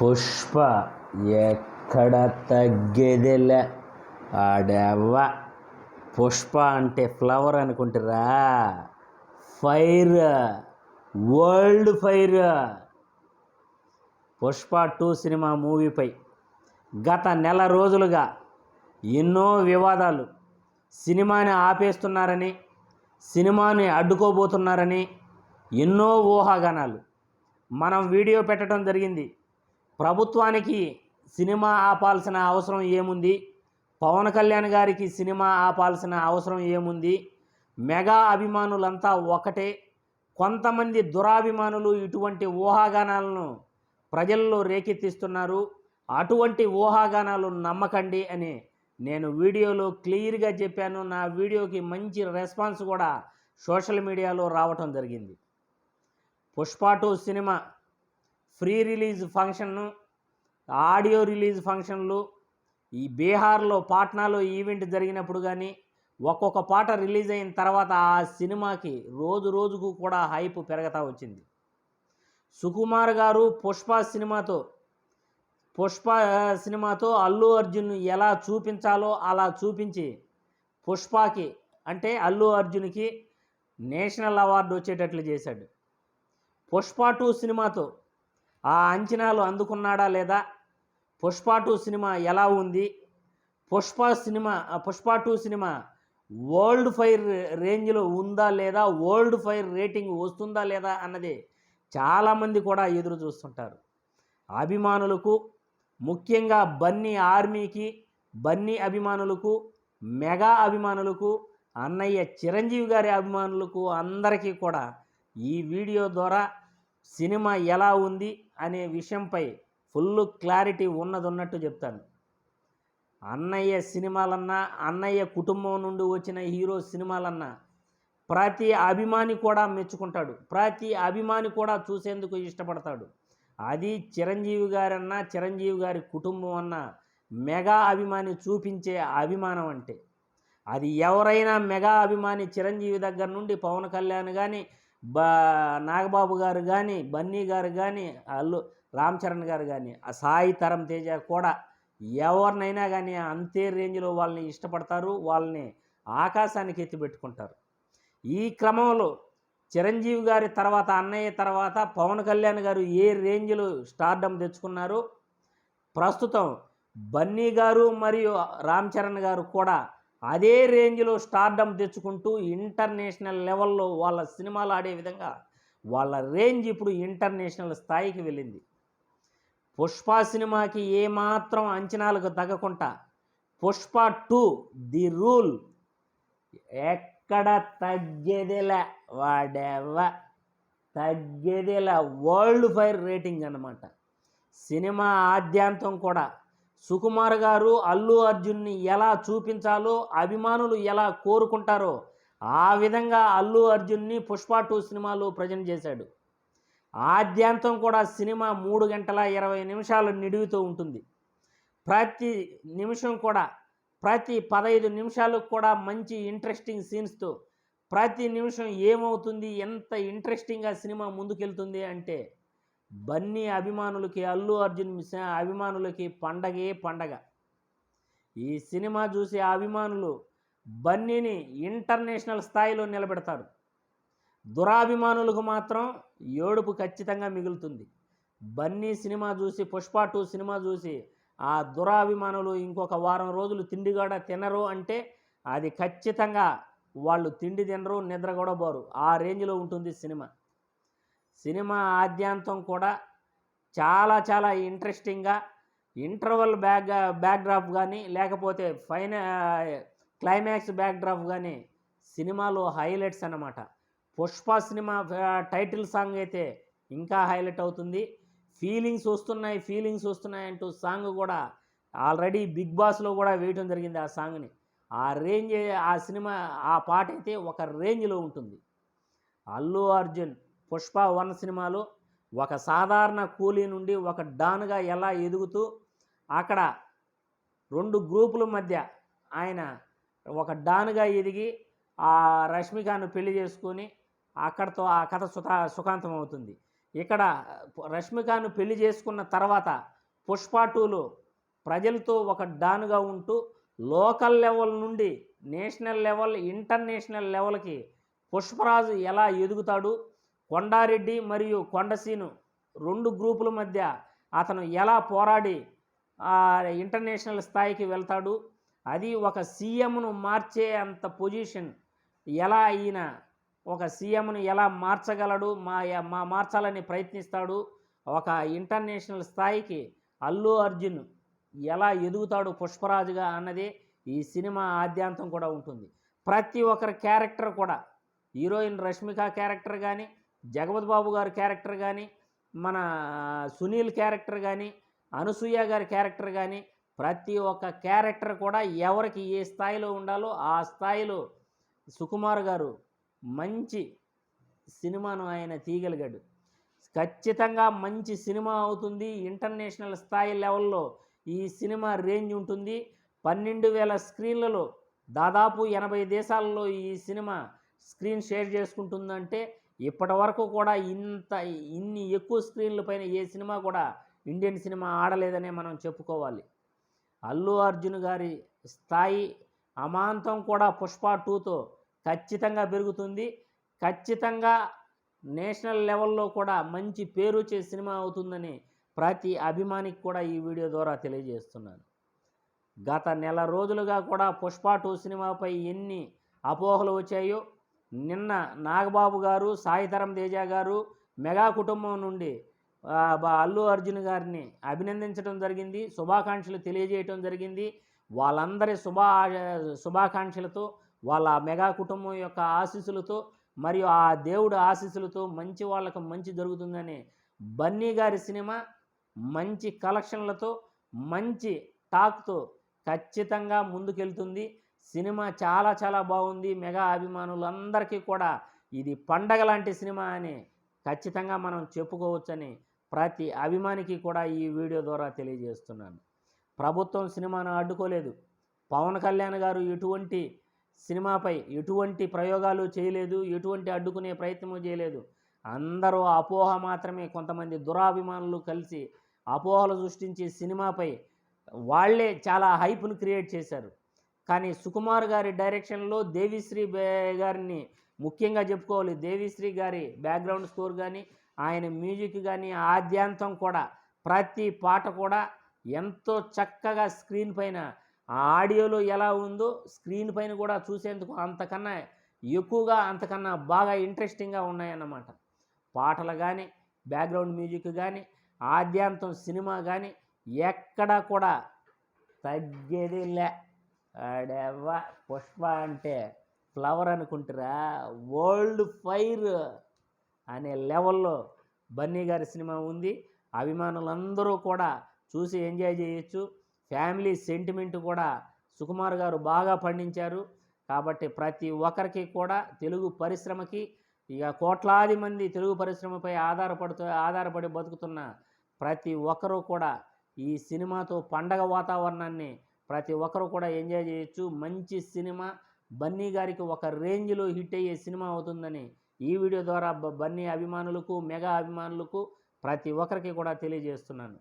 పుష్ప ఎక్కడ తగ్గేదిలే? ఆడెవ్వ పుష్ప అంటే ఫ్లవర్ అనుకుంటారా. Fire. World fire. Pushpa two cinema మూవీపై గత నెల రోజులుగా ఎన్నో వివాదాలు. సినిమాని ఆపేస్తున్నారని సినిమాని అడ్డుకోబోతున్నారని ఎన్నో ఊహాగానాలు. మనం వీడియో పెట్టడం జరిగింది. ప్రభుత్వానికి సినిమా ఆపాల్సిన అవసరం ఏముంది? పవన్ కళ్యాణ్ గారికి సినిమా ఆపాల్సిన అవసరం ఏముంది? మెగా అభిమానులంతా ఒకటే. కొంతమంది దురాభిమానులు ఇటువంటి ఊహాగానాలను ప్రజల్లో రేకెత్తిస్తున్నారు. అటువంటి ఊహాగానాలు నమ్మకండి అని నేను వీడియోలో క్లియర్గా చెప్పాను. నా వీడియోకి మంచి రెస్పాన్స్ కూడా సోషల్ మీడియాలో రావటం జరిగింది. Pushpa two cinema pre release ఫంక్షన్ను ఆడియో రిలీజ్ ఫంక్షన్లు ఈ బీహార్లో పాట్నాలో ఈవెంట్ జరిగినప్పుడు కానీ ఒక్కొక్క పాట రిలీజ్ అయిన తర్వాత ఆ సినిమాకి రోజు రోజుకు కూడా హైప్ పెరగతా వచ్చింది. సుకుమార్ గారు పుష్ప సినిమాతో పుష్ప సినిమాతో అల్లు అర్జున్ ఎలా చూపించాలో అలా చూపించి పుష్పకి అంటే అల్లు అర్జున్కి నేషనల్ అవార్డు వచ్చేటట్లు చేశాడు. పుష్ప టూ సినిమాతో ఆ అంచనాలు అందుకున్నాడా లేదా? పుష్ప టూ సినిమా ఎలా ఉంది? పుష్ప సినిమా ఆ Pushpa two cinema world fire రేంజ్లో ఉందా లేదా? వరల్డ్ ఫైర్ రేటింగ్ వస్తుందా లేదా అన్నది చాలామంది కూడా ఎదురు చూస్తుంటారు. అభిమానులకు ముఖ్యంగా బన్నీ ఆర్మీకి బన్నీ అభిమానులకు మెగా అభిమానులకు అన్నయ్య చిరంజీవి గారి అభిమానులకు అందరికీ కూడా ఈ వీడియో ద్వారా సినిమా ఎలా ఉంది అనే విషయంపై ఫుల్ క్లారిటీ ఉన్నది ఉన్నట్టు చెప్తాను. అన్నయ్య సినిమాలన్నా అన్నయ్య కుటుంబం నుండి వచ్చిన హీరో సినిమాలన్నా ప్రతి అభిమాని కూడా మెచ్చుకుంటాడు. ప్రతి అభిమాని కూడా చూసేందుకు ఇష్టపడతాడు. అది చిరంజీవి గారన్నా చిరంజీవి గారి కుటుంబం అన్నా మెగా అభిమాని చూపించే అభిమానం అంటే. అది ఎవరైనా మెగా అభిమాని చిరంజీవి దగ్గర నుండి పవన్ కళ్యాణ్ కానీ బా నాగబాబు గారు కానీ బన్నీ గారు కానీ అల్లు రామ్ చరణ్ గారు కానీ ఆ సాయి తరం తేజ కూడా ఎవరినైనా కానీ అంతే రేంజ్లో వాళ్ళని ఇష్టపడతారు వాళ్ళని ఆకాశానికి ఎత్తిపెట్టుకుంటారు ఈ క్రమంలో చిరంజీవి గారి తర్వాత అన్నయ్య తర్వాత పవన్ కళ్యాణ్ గారు ఏ రేంజ్లో స్టార్డమ్ తెచ్చుకున్నారో ప్రస్తుతం బన్నీ గారు మరియు రామ్ చరణ్ గారు కూడా అదే రేంజ్లో స్టార్డమ్ తెచ్చుకుంటూ ఇంటర్నేషనల్ లెవెల్లో వాళ్ళ సినిమాలు ఆడే విధంగా వాళ్ళ రేంజ్ ఇప్పుడు ఇంటర్నేషనల్ స్థాయికి వెళ్ళింది. పుష్ప సినిమాకి ఏమాత్రం అంచనాలకు తగ్గకుండా పుష్ప టూ ది రూల్ ఎక్కడ తగ్గేదిల వాడెవ తగ్గేదిల వరల్డ్ ఫైర్ రేటింగ్ అన్నమాట. సినిమా ఆద్యాంతం కూడా సుకుమార్ గారు అల్లు అర్జున్ని ఎలా చూపించాలో అభిమానులు ఎలా కోరుకుంటారో ఆ విధంగా అల్లు అర్జున్ని పుష్ప టూ సినిమాలో ప్రజెంట్ చేశాడు. ఆద్యాంతం కూడా సినిమా మూడు గంటల ఇరవై నిమిషాల నిడివితో ఉంటుంది. ప్రతి నిమిషం కూడా ప్రతి పదహైదు నిమిషాలకు కూడా మంచి ఇంట్రెస్టింగ్ సీన్స్తో ప్రతి నిమిషం ఏమవుతుంది ఎంత ఇంట్రెస్టింగ్గా సినిమా ముందుకెళ్తుంది అంటే బన్నీ అభిమానులకి అల్లు అర్జున్ మిస- అభిమానులకి పండగే పండగ. ఈ సినిమా చూసి అభిమానులు బన్నీని ఇంటర్నేషనల్ స్థాయిలో నిలబెడతారు. దురాభిమానులకు మాత్రం ఏడుపు ఖచ్చితంగా మిగులుతుంది. బన్నీ సినిమా చూసి పుష్ప టూ సినిమా చూసి ఆ దురాభిమానులు ఇంకొక వారం రోజులు తిండి కూడా తినరు అంటే అది ఖచ్చితంగా వాళ్ళు తిండి తినరు నిద్ర కూడా పోరు ఆ రేంజ్లో ఉంటుంది సినిమా. సినిమా ఆద్యాంతం కూడా చాలా చాలా ఇంట్రెస్టింగ్గా ఇంటర్వల్ బ్యాక్ బ్యాక్డ్రాప్ కానీ లేకపోతే ఫైన క్లైమాక్స్ బ్యాక్డ్రాప్ కానీ సినిమాలో హైలైట్స్ అన్నమాట. పుష్ప సినిమా టైటిల్ సాంగ్ అయితే ఇంకా హైలైట్ అవుతుంది. ఫీలింగ్స్ వస్తున్నాయి ఫీలింగ్స్ వస్తున్నాయి అంటూ సాంగ్ కూడా ఆల్రెడీ బిగ్ బాస్లో కూడా వేయటం జరిగింది ఆ సాంగ్ని. ఆ రేంజ్ ఆ సినిమా ఆ పాట అయితే ఒక రేంజ్లో ఉంటుంది. అల్లు అర్జున్ పుష్ప వన్ సినిమాలో ఒక సాధారణ కూలీ నుండి ఒక డాన్గా ఎలా ఎదుగుతూ అక్కడ రెండు గ్రూపుల మధ్య ఆయన ఒక డాన్గా ఎదిగి ఆ రష్మికను పెళ్ళి చేసుకొని అక్కడతో ఆ కథ సుత సుఖాంతం అవుతుంది. ఇక్కడ రష్మికను పెళ్ళి చేసుకున్న తర్వాత పుష్ప టూలో ప్రజలతో ఒక డాన్గా ఉంటూ లోకల్ లెవెల్ నుండి నేషనల్ లెవెల్ ఇంటర్నేషనల్ లెవెల్కి పుష్పరాజు ఎలా ఎదుగుతాడు కొండారెడ్డి మరియు కొండసీను రెండు గ్రూపుల మధ్య అతను ఎలా పోరాడి ఇంటర్నేషనల్ స్థాయికి వెళ్తాడు అది ఒక సీఎంను మార్చే అంత పొజిషన్ ఎలా ఈయన ఒక సీఎంను ఎలా మార్చగలడు మా మా మార్చాలని ప్రయత్నిస్తాడు ఒక ఇంటర్నేషనల్ స్థాయికి అల్లు అర్జున్ ఎలా ఎదుగుతాడు పుష్పరాజుగా అన్నది ఈ సినిమా ఆద్యాంతం కూడా ఉంటుంది. ప్రతి ఒక్కరి క్యారెక్టర్ కూడా హీరోయిన్ రష్మిక క్యారెక్టర్ కానీ జగపతి బాబు గారి క్యారెక్టర్ కానీ మన సునీల్ క్యారెక్టర్ కానీ అనసూయ గారి క్యారెక్టర్ కానీ ప్రతి ఒక్క క్యారెక్టర్ కూడా ఎవరికి ఏ స్థాయిలో ఉండాలో ఆ స్థాయిలో సుకుమార్ గారు మంచి సినిమాను ఆయన తీయగలిగాడు. ఖచ్చితంగా మంచి సినిమా అవుతుంది. ఇంటర్నేషనల్ స్థాయి లెవెల్లో ఈ సినిమా రేంజ్ ఉంటుంది. పన్నెండు వేల స్క్రీన్లలో దాదాపు ఎనభై దేశాలలో ఈ సినిమా స్క్రీన్ షేర్ చేసుకుంటుందంటే ఇప్పటి వరకు కూడా ఇంత ఇన్ని ఎక్కువ స్క్రీన్ల పైన ఏ సినిమా కూడా ఇండియన్ సినిమా ఆడలేదనే మనం చెప్పుకోవాలి. అల్లు అర్జున్ గారి స్థాయి అమాంతం కూడా పుష్ప టూతో ఖచ్చితంగా పెరుగుతుంది. ఖచ్చితంగా నేషనల్ లెవెల్లో కూడా మంచి పేరు వచ్చే సినిమా అవుతుందని ప్రతి అభిమానికి కూడా ఈ వీడియో ద్వారా తెలియజేస్తున్నాను. గత నెల రోజులుగా కూడా పుష్ప టూ సినిమాపై ఎన్ని అపోహలు వచ్చాయో నిన్న నాగబాబు గారు సాయితరం తేజ గారు మెగా కుటుంబం నుండి అల్లు అర్జున్ గారిని అభినందించడం జరిగింది శుభాకాంక్షలు తెలియజేయటం జరిగింది. వాళ్ళందరి శుభా శుభాకాంక్షలతో వాళ్ళ మెగా కుటుంబం యొక్క ఆశీస్సులతో మరియు ఆ దేవుడు ఆశీస్సులతో మంచి వాళ్ళకు మంచి జరుగుతుందని బన్నీ గారి సినిమా మంచి కలెక్షన్లతో మంచి టాక్తో ఖచ్చితంగా ముందుకెళ్తుంది. సినిమా చాలా చాలా బాగుంది. మెగా అభిమానులందరికీ కూడా ఇది పండగ లాంటి సినిమా అని ఖచ్చితంగా మనం చెప్పుకోవచ్చని ప్రతి అభిమానికి కూడా ఈ వీడియో ద్వారా తెలియజేస్తున్నాను. ప్రభుత్వం సినిమాను అడ్డుకోలేదు. పవన్ కళ్యాణ్ గారు ఎటువంటి సినిమాపై ఎటువంటి ప్రయోగాలు చేయలేదు ఎటువంటి అడ్డుకునే ప్రయత్నము చేయలేదు. అందరూ అపోహ మాత్రమే కొంతమంది దురాభిమానులు కలిసి అపోహలు సృష్టించి సినిమాపై వాళ్ళే చాలా హైప్ను క్రియేట్ చేశారు. కానీ సుకుమార్ గారి డైరెక్షన్లో దేవిశ్రీ గారిని ముఖ్యంగా చెప్పుకోవాలి. దేవిశ్రీ గారి బ్యాక్గ్రౌండ్ స్కోర్ కానీ ఆయన మ్యూజిక్ కానీ ఆద్యాంతం కూడా ప్రతి పాట కూడా ఎంతో చక్కగా స్క్రీన్ పైన ఆ ఆడియోలో ఎలా ఉందో స్క్రీన్ పైన కూడా చూసేందుకు అంతకన్నా ఎక్కువగా అంతకన్నా బాగా ఇంట్రెస్టింగ్గా ఉన్నాయన్నమాట. పాటలు కానీ బ్యాక్గ్రౌండ్ మ్యూజిక్ కానీ ఆద్యాంతం సినిమా కానీ ఎక్కడా కూడా తగ్గేది లే. ఆడెవ్వ పుష్ప అంటే ఫ్లవర్ అనుకుంటారా? వరల్డ్ ఫైర్ అనే లెవెల్లో బన్నీ గారి సినిమా ఉంది. అభిమానులందరూ కూడా చూసి ఎంజాయ్ చేయొచ్చు. ఫ్యామిలీ సెంటిమెంట్ కూడా సుకుమార్ గారు బాగా పండించారు. కాబట్టి ప్రతి ఒక్కరికి కూడా తెలుగు పరిశ్రమకి ఇక కోట్లాది మంది తెలుగు పరిశ్రమపై ఆధారపడుతూ ఆధారపడి బతుకుతున్న ప్రతి ఒక్కరూ కూడా ఈ సినిమాతో పండగ వాతావరణాన్ని ప్రతి ఒక్కరు కూడా ఎంజాయ్ చేయొచ్చు. మంచి సినిమా. బన్నీ గారికి ఒక రేంజ్లో హిట్ అయ్యే సినిమా అవుతుందని ఈ వీడియో ద్వారా బన్నీ అభిమానులకు మెగా అభిమానులకు ప్రతి ఒక్కరికి కూడా తెలియజేస్తున్నాను.